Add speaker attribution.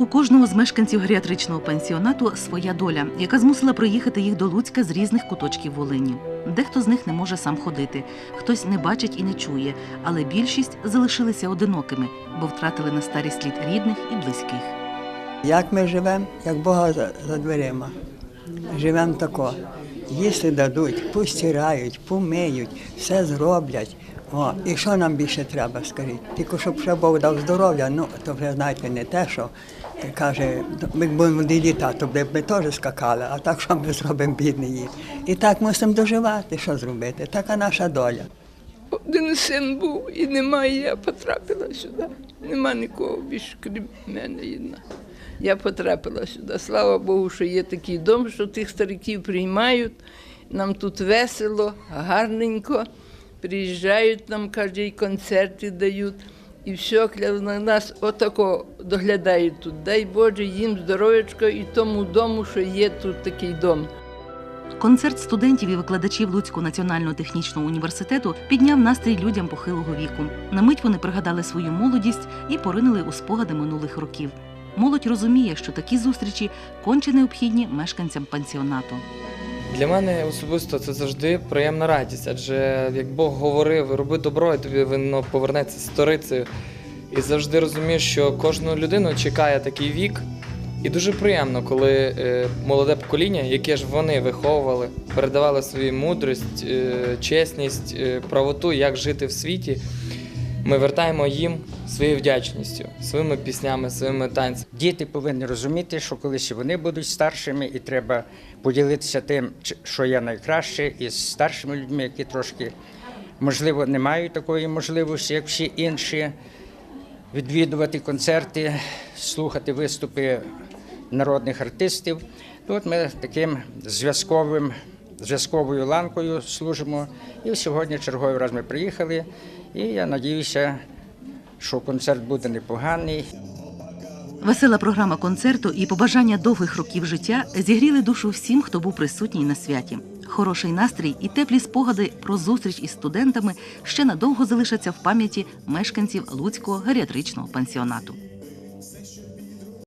Speaker 1: У кожного з мешканців геріатричного пансіонату своя доля, яка змусила приїхати їх до Луцька з різних куточків Волині. Дехто з них не може сам ходити, хтось не бачить і не чує, але більшість залишилися одинокими, бо втратили на старість літ рідних і близьких.
Speaker 2: Як ми живемо, як Бога за дверима. Живемо тако. Їсти дадуть, постирають, помиють, все зроблять. О, і що нам більше треба, скажіть? Тільки щоб ще Бог дав здоров'я, ну то вже знаєте, не те, що е, каже, ми будемо літа, то б ми теж скакали, а так що ми зробимо бідний їх. І так мусимо доживати, що зробити? Така наша доля.
Speaker 3: Один син був і немає, я потрапила сюди. Нема нікого більше, крім мене. Я потрапила сюди. Слава Богу, що є такий дом, що тих стариків приймають. Нам тут весело, гарненько. Приїжджають нам кожен концерти дають. І все на нас отако доглядають тут. Дай Боже їм здоров'ячка і тому дому, що є тут такий дом.
Speaker 1: Концерт студентів і викладачів Луцького національного технічного університету підняв настрій людям похилого віку. На мить вони пригадали свою молодість і поринули у спогади минулих років. Молодь розуміє, що такі зустрічі конче необхідні мешканцям пансіонату.
Speaker 4: Для мене особисто це завжди приємна радість, адже як Бог говорив, роби добро, і тобі воно повернеться сторицею. І завжди розумієш, що кожну людину чекає такий вік. І дуже приємно, коли е, молоде покоління, яке ж вони виховували, передавали свою мудрість, е, чесність, е, правоту, як жити в світі. Ми вертаємо їм своєю вдячністю, своїми піснями, своїми танцями.
Speaker 5: Діти повинні розуміти, що колись вони будуть старшими, і треба поділитися тим, що є найкраще, із старшими людьми, які трошки, можливо, не мають такої можливості, як всі інші, відвідувати концерти, слухати виступи народних артистів. Тут ми таким зв'язковим, зв'язковою ланкою служимо. І сьогодні черговий раз ми приїхали. І я сподіваюся, що концерт буде непоганий.
Speaker 1: Весела програма концерту і побажання довгих років життя зігріли душу всім, хто був присутній на святі. Хороший настрій і теплі спогади про зустріч із студентами ще надовго залишаться в пам'яті мешканців Луцького геріатричного пансіонату.